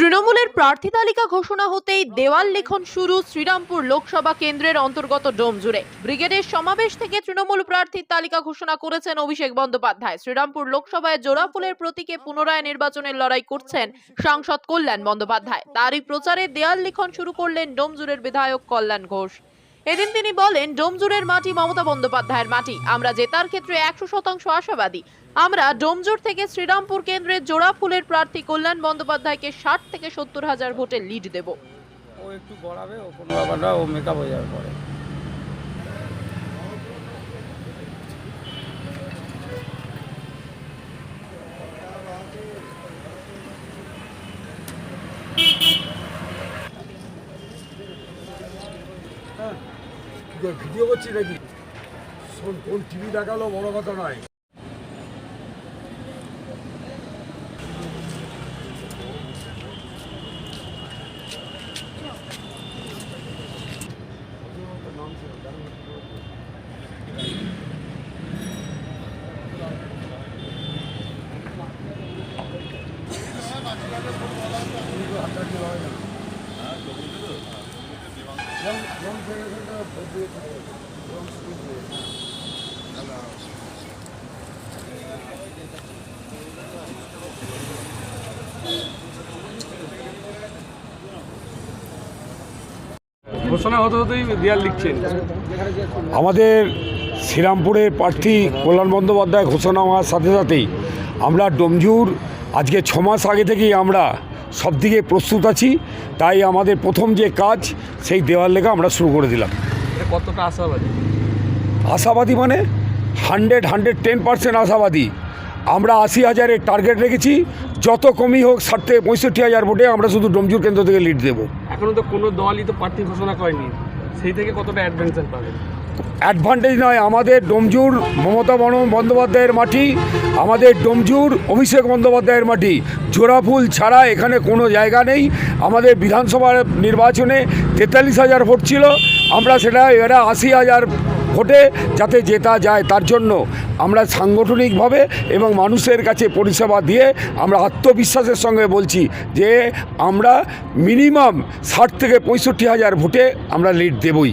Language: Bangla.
তৃণমূলের প্রার্থী তালিকা ঘোষণা হতেই দেওয়াল লিখন শুরু শ্রীরামপুর লোকসভা কেন্দ্রের অন্তর্গত ডোমজুড়ে ব্রিগেডের সমাবেশ থেকে তৃণমূল প্রার্থীর তালিকা ঘোষণা করেছেন অভিষেক বন্দ্যোপাধ্যায়। শ্রীরামপুর লোকসভায় জোড়া ফুলের প্রতীকে পুনরায় নির্বাচনের লড়াই করছেন সাংসদ কল্যাণ বন্দ্যোপাধ্যায়। তারই প্রচারে দেওয়াল লিখন শুরু করলেন ডোমজুড়ের বিধায়ক কল্যাণ ঘোষ। এদিন তিনি বলেন ডোমজুরের মাটি মমতা বন্দ্যোপাধ্যায়ের মাটি। আমরা জেতার ক্ষেত্রে একশো শতাংশ আশাবাদী। আমরা ডোমজুর থেকে শ্রীরামপুর কেন্দ্রের জোড়া ফুলের প্রার্থী কল্যাণ বন্দ্যোপাধ্যায়কে ষাট থেকে সত্তর হাজার ভোটে লিড দেব। ও একটু গড়াবে, ও কোনো ও মেকআপ হয়ে যাবে পরে। ভিডিও করছি নাকি? কোন টিভি দেখাল বড় কথা নয়। ঘোষণা হতে হতেই দেয়াল লিখছেন। আমাদের শ্রীরামপুরের প্রার্থী কল্যাণ বন্দ্যোপাধ্যায় ঘোষণা হওয়ার সাথে সাথেই আমরা ডোমজুর, আজকে ছমাস আগে থেকেই আমরা সব দিকে প্রস্তুত আছি তাই আমাদের প্রথম যে কাজ সেই দেওয়াল লেখা আমরা শুরু করে দিলাম। কতটা আশাবাদী? আশাবাদী মানে হান্ড্রেড হান্ড্রেড টেন পার্সেন্ট আশাবাদী। আমরা আশি হাজারের টার্গেট রেখেছি যত কমই হোক ষাট থেকে পঁয়ষট্টি হাজার ভোটে আমরা শুধু ডোমজুর কেন্দ্র থেকে লিড দেবো। এখনও তো কোনো দলই তো প্রার্থী ঘোষণা করেনি। সেই থেকে কতটা অ্যাডভেঞ্চার পাবেন অ্যাডভান্টেজ নয়। আমাদের ডোমজুর মমতা বন বন্দ্যোপাধ্যায়ের মাটি, আমাদের ডোমজুর অভিষেক বন্দ্যোপাধ্যায়ের মাটি। জোড়াফুল ছাড়া এখানে কোনো জায়গা নেই। আমাদের বিধানসভার নির্বাচনে তেতাল্লিশ হাজার ভোট ছিল। আমরা সেটা এবারে আশি হাজার ভোটে যাতে জেতা যায় তার জন্য আমরা সাংগঠনিকভাবে এবং মানুষের কাছে পরিষেবা দিয়ে আমরা আত্মবিশ্বাসের সঙ্গে বলছি যে আমরা মিনিমাম ষাট থেকে পঁয়ষট্টি হাজার ভোটে আমরা লিড দেবই।